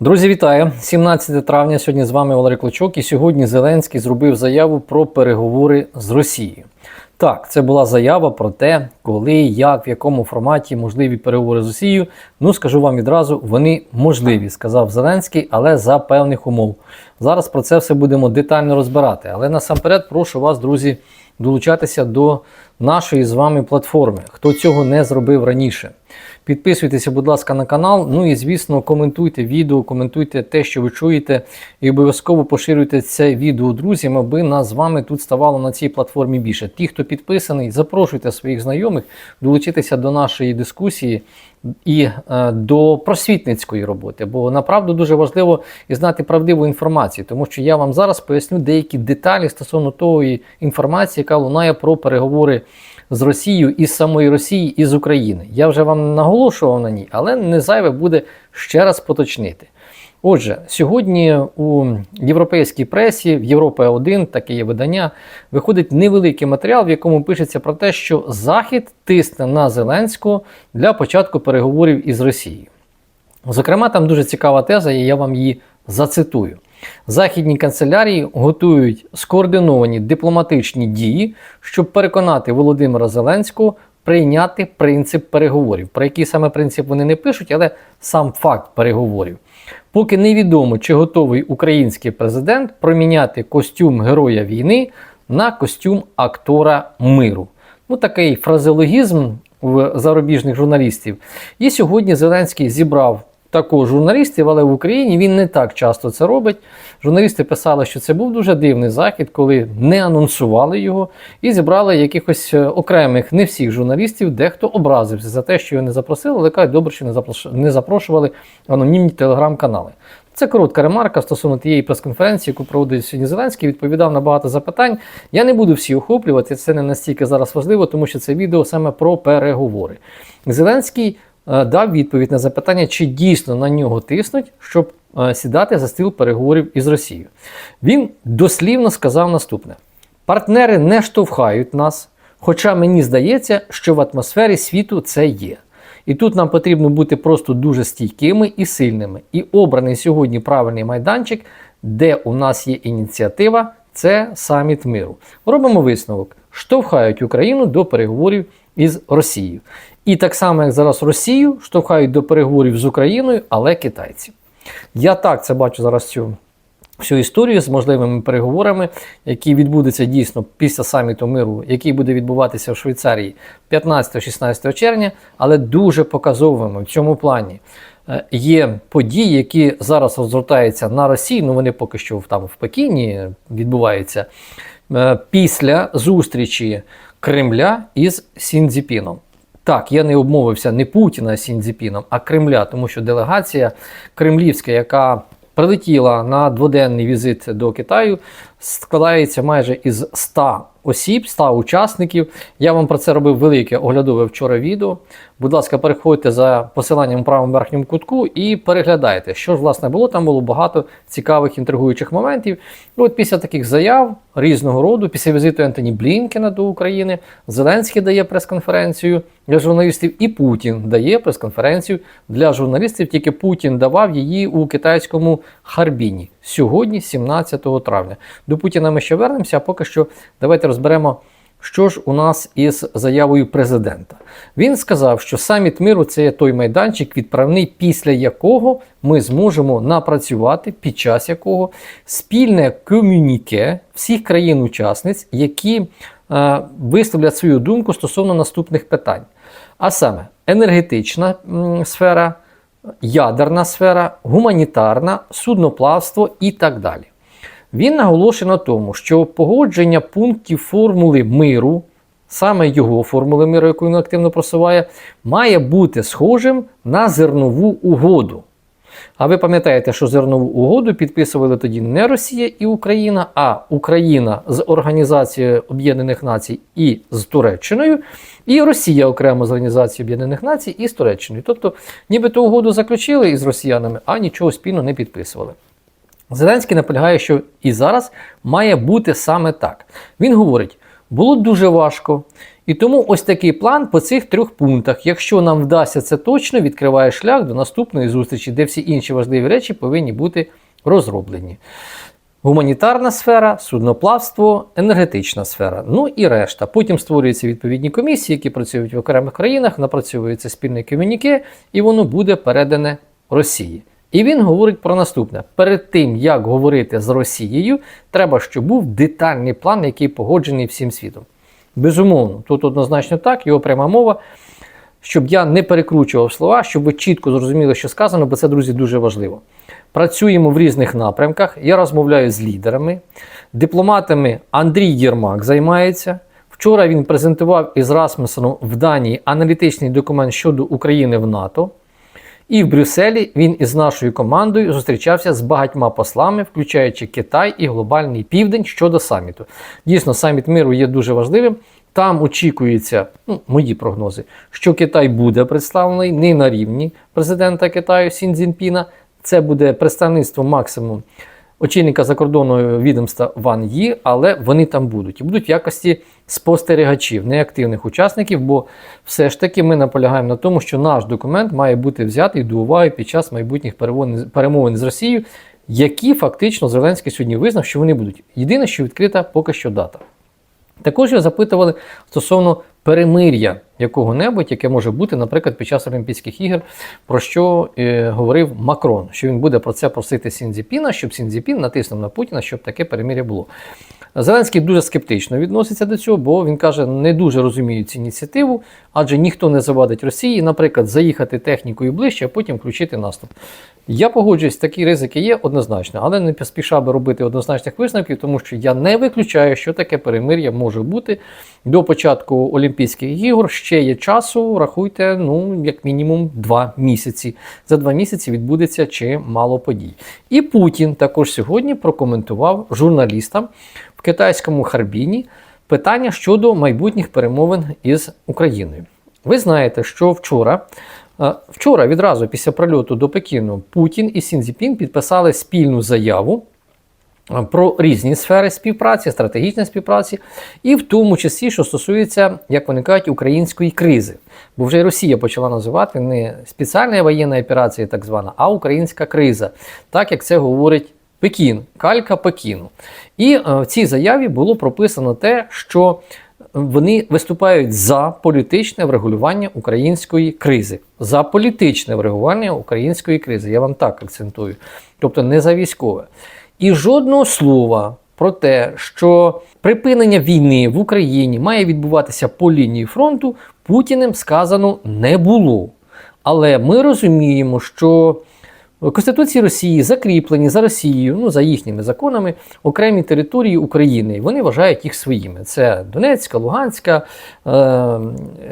Друзі, вітаю! 17 травня. Сьогодні з вами Валерій Клочок. І сьогодні Зеленський зробив заяву про переговори з Росією. Так, це була заява про те, коли, як, в якому форматі можливі переговори з Росією. Ну, скажу вам відразу, вони можливі, сказав Зеленський, але за певних умов. Зараз про це все будемо детально розбирати. Але насамперед прошу вас, друзі, долучатися до нашої з вами платформи, хто цього не зробив раніше. Підписуйтеся, будь ласка, на канал. Ну і звісно, коментуйте відео, коментуйте те, що ви чуєте, і обов'язково поширюйте це відео друзям, аби нас з вами тут ставало на цій платформі більше. Ті, хто підписаний, запрошуйте своїх знайомих долучитися до нашої дискусії і е, до просвітницької роботи. Бо направду дуже важливо і знати правдиву інформацію, тому що я вам зараз поясню деякі деталі стосовно тої інформації, яка лунає про переговори з Росією із самої Росії і з України. Я вже вам наголошував на ній, але не зайве буде ще раз поточнити. Отже, сьогодні у європейській пресі, в Європа 1 таке є видання, виходить невеликий матеріал, в якому пишеться про те, що Захід тисне на Зеленського для початку переговорів із Росією. Зокрема, там дуже цікава теза, і я вам її зацитую. Західні канцелярії готують скоординовані дипломатичні дії, щоб переконати Володимира Зеленського прийняти принцип переговорів. Про який саме принцип вони не пишуть, але сам факт переговорів. Поки невідомо, чи готовий український президент проміняти костюм героя війни на костюм актора миру. Ну, такий фразеологізм в зарубіжних журналістів. І сьогодні Зеленський зібрав також журналістів, але в Україні він не так часто це робить. Журналісти писали, що це був дуже дивний захід, коли не анонсували його і зібрали якихось е, окремих, не всіх журналістів, дехто образився за те, що його не запросили, але кажуть, добре, що не запрошували анонімні телеграм-канали. Це коротка ремарка стосовно тієї прес-конференції, яку проводить сьогодні Зеленський. Відповідав на багато запитань. Я не буду всі охоплювати, це не настільки зараз важливо, тому що це відео саме про переговори. Зеленський дав відповідь на запитання, чи дійсно на нього тиснуть, щоб е, сідати за стіл переговорів із Росією. Він дослівно сказав наступне: партнери не штовхають нас, хоча мені здається, що в атмосфері світу це є. І тут нам потрібно бути просто дуже стійкими і сильними. І обраний сьогодні правильний майданчик, де у нас є ініціатива, це саміт миру. Робимо висновок: штовхають Україну до переговорів із Росією. І так само, як зараз Росію, штовхають до переговорів з Україною, але китайці. Я так це бачу зараз цю всю історію з можливими переговорами, які відбудуться дійсно після саміту миру, який буде відбуватися в Швейцарії 15-16 червня, але дуже показовими в цьому плані. Е, Є події, які зараз розгортаються на Росії, ну вони поки що там в Пекіні відбуваються після зустрічі Кремля із Сіндзіпіном. Так, я не обмовився не Путіна з Сіндзіпіном, а Кремля, тому що делегація кремлівська, яка прилетіла на дводенний візит до Китаю, складається майже із 100 осіб, 100 учасників. Я вам про це робив велике оглядове вчора відео. Будь ласка, переходьте за посиланням у правому верхньому кутку і переглядайте, що ж власне було. Там було багато цікавих інтригуючих моментів. І от після таких заяв різного роду, після візиту Ентоні Блінкена до України, Зеленський дає прес-конференцію для журналістів, і Путін дає прес-конференцію для журналістів. Тільки Путін давав її у китайському Харбіні сьогодні, 17 травня. До Путіна ми ще вернемося, а поки що давайте розберемо. Що ж у нас із заявою президента? Він сказав, що саміт миру це є той майданчик відправний, після якого ми зможемо напрацювати, під час якого спільне комюніке всіх країн-учасниць, які е, висловлять свою думку стосовно наступних питань. А саме енергетична м, сфера, ядерна сфера, гуманітарна, судноплавство і так далі. Він наголошує на тому, що погодження пунктів формули миру, саме його формули миру, яку він активно просуває, має бути схожим на зернову угоду. А ви пам'ятаєте, що зернову угоду підписували тоді не Росія і Україна, а Україна з Організацією Об'єднаних Націй і з Туреччиною, і Росія окремо з Організацією Об'єднаних Націй і з Туреччиною. Тобто, нібито угоду заключили із росіянами, а нічого спільно не підписували. Зеленський наполягає, що і зараз має бути саме так. Він говорить: було дуже важко, І тому ось такий план по цих трьох пунктах. Якщо нам вдасться це точно, відкриває шлях до наступної зустрічі, де всі інші важливі речі повинні бути розроблені. Гуманітарна сфера, судноплавство, енергетична сфера, ну і решта. Потім створюються відповідні комісії, які працюють в окремих країнах, напрацьовується спільне комюніке, і воно буде передане Росії. І він говорить про наступне: перед тим як говорити з Росією, треба, щоб був детальний план, який погоджений всім світом. Безумовно, тут однозначно так, його пряма мова. Щоб я не перекручував слова, щоб ви чітко зрозуміли, що сказано, бо це, друзі, дуже важливо. Працюємо в різних напрямках. Я розмовляю з лідерами, дипломатами Андрій Єрмак займається. Вчора він презентував із Расмусеном в Данії аналітичний документ щодо України в НАТО. І в Брюсселі він із нашою командою зустрічався з багатьма послами, включаючи Китай і глобальний південь щодо саміту. Дійсно, саміт миру є дуже важливим. Там очікується, ну, мої прогнози, що Китай буде представлений не на рівні президента Китаю Сін Цзіньпіна. Це буде представництво максимум очільника закордонного відомства Ван Ї, але вони там будуть і будуть в якості спостерігачів, неактивних учасників, бо все ж таки ми наполягаємо на тому, що наш документ має бути взятий до уваги під час майбутніх перемовин- з Росією, які фактично Зеленський сьогодні визнав, що вони будуть. Єдине, що відкрита поки що дата. Також його запитували стосовно перемир'я якого-небудь, яке може бути, наприклад, під час Олімпійських ігор, про що е, говорив Макрон, що він буде про це просити Сінзіпіна, щоб Сінзіпін натиснув на Путіна, щоб таке перемир'я було. Зеленський дуже скептично відноситься до цього, бо він каже, не дуже розумію цю ініціативу, адже ніхто не завадить Росії, наприклад, заїхати технікою ближче, а потім включити наступ. Я погоджуюсь, такі ризики є однозначно, але не поспішав би робити однозначних висновків, тому що я не виключаю, що таке перемир'я може бути до початку Олімпійських ігор. Ще є часу, рахуйте, ну як мінімум два місяці. За два місяці відбудеться чимало подій. І Путін також сьогодні прокоментував журналістам в китайському Харбіні питання щодо майбутніх перемовин із Україною. Ви знаєте, що вчора. Вчора, відразу після прильоту до Пекіну, Путін і Сінзіпін підписали спільну заяву про різні сфери співпраці, стратегічної співпраці, і в тому числі, що стосується, як вони кажуть, української кризи. Бо вже Росія почала називати не спеціальна воєнна операція, так звана, а українська криза, так як це говорить Пекін, калька Пекіну. І е, в цій заяві було прописано те, що вони виступають за політичне врегулювання української кризи. За політичне врегулювання української кризи. Я вам так акцентую. Тобто не за військове. І жодного слова про те, що припинення війни в Україні має відбуватися по лінії фронту, Путіним сказано не було. Але ми розуміємо, що Конституції Росії закріплені за Росією, ну за їхніми законами, окремі території України. Вони вважають їх своїми. Це Донецька, Луганська, е,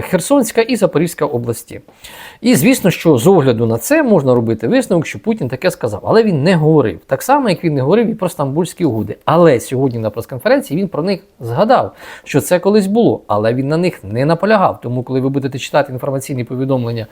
Херсонська і Запорізька області. І звісно, що з огляду на це можна робити висновок, що Путін таке сказав, але він не говорив. Так само, як він не говорив і про Стамбульські угоди. Але сьогодні на прес-конференції він про них згадав, що це колись було, але він на них не наполягав. Тому, коли ви будете читати інформаційні повідомлення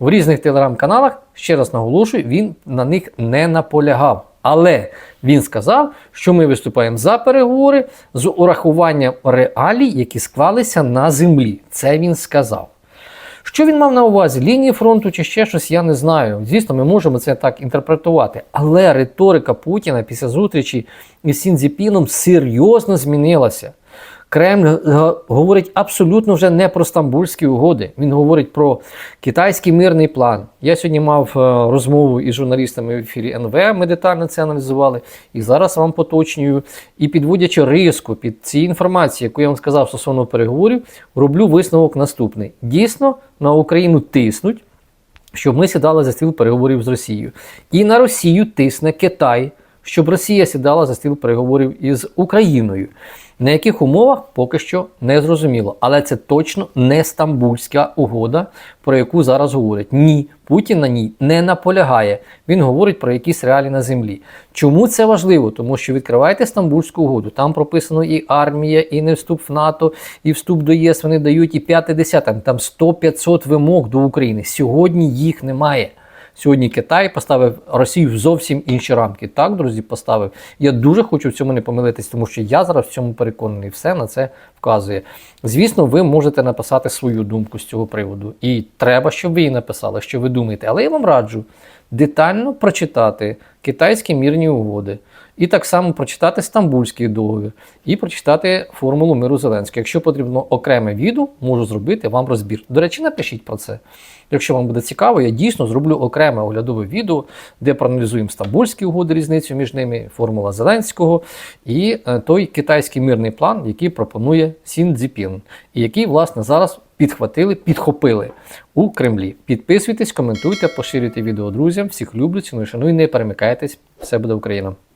в різних телеграм-каналах, ще раз наголошую, він на них не наполягав. Але він сказав, що ми виступаємо за переговори з урахуванням реалій, які склалися на землі. Це він сказав. Що він мав на увазі? Лінії фронту чи ще щось, я не знаю. Звісно, ми можемо це так інтерпретувати. Але риторика Путіна після зустрічі із Сінзіпіном серйозно змінилася. Кремль говорить абсолютно вже не про стамбульські угоди. Він говорить про китайський мирний план. Я сьогодні мав е, розмову із журналістами в ефірі НВ. Ми детально це аналізували. І зараз вам поточнюю. І підводячи риску під цією інформацією, яку я вам сказав стосовно переговорів, роблю висновок наступний: дійсно на Україну тиснуть, щоб ми сідали за стіл переговорів з Росією. І на Росію тисне Китай, щоб Росія сідала за стіл переговорів із Україною. На яких умовах поки що не зрозуміло. Але це точно не Стамбульська угода, про яку зараз говорять. Ні, Путін на ній не наполягає. Він говорить про якісь реалії на землі. Чому це важливо? Тому що відкриваєте Стамбульську угоду, там прописано і армія, і не вступ в НАТО, і вступ до ЄС. Вони дають і 5-10, там 100-500 вимог до України. Сьогодні їх немає. Сьогодні Китай поставив Росію в зовсім інші рамки. Так, друзі, поставив. Я дуже хочу в цьому не помилитись, тому що я зараз в цьому переконаний. Все на це вказує. Звісно, ви можете написати свою думку з цього приводу. І треба, щоб ви її написали, що ви думаєте. Але я вам раджу детально прочитати китайські мірні угоди. І так само прочитати Стамбульський договір і прочитати формулу миру Зеленського. Якщо потрібно окреме відео, можу зробити вам розбір. До речі, напишіть про це. Якщо вам буде цікаво, я дійсно зроблю окреме оглядове відео, де проаналізуємо Стамбульські угоди, різницю між ними, формула Зеленського і е, той китайський мирний план, який пропонує Сін Цзіпін, і який, власне, зараз підхватили, підхопили у Кремлі. Підписуйтесь, коментуйте, поширюйте відео друзям. Всіх люблю, ціную, шаную, не перемикайтесь. Все буде Україна!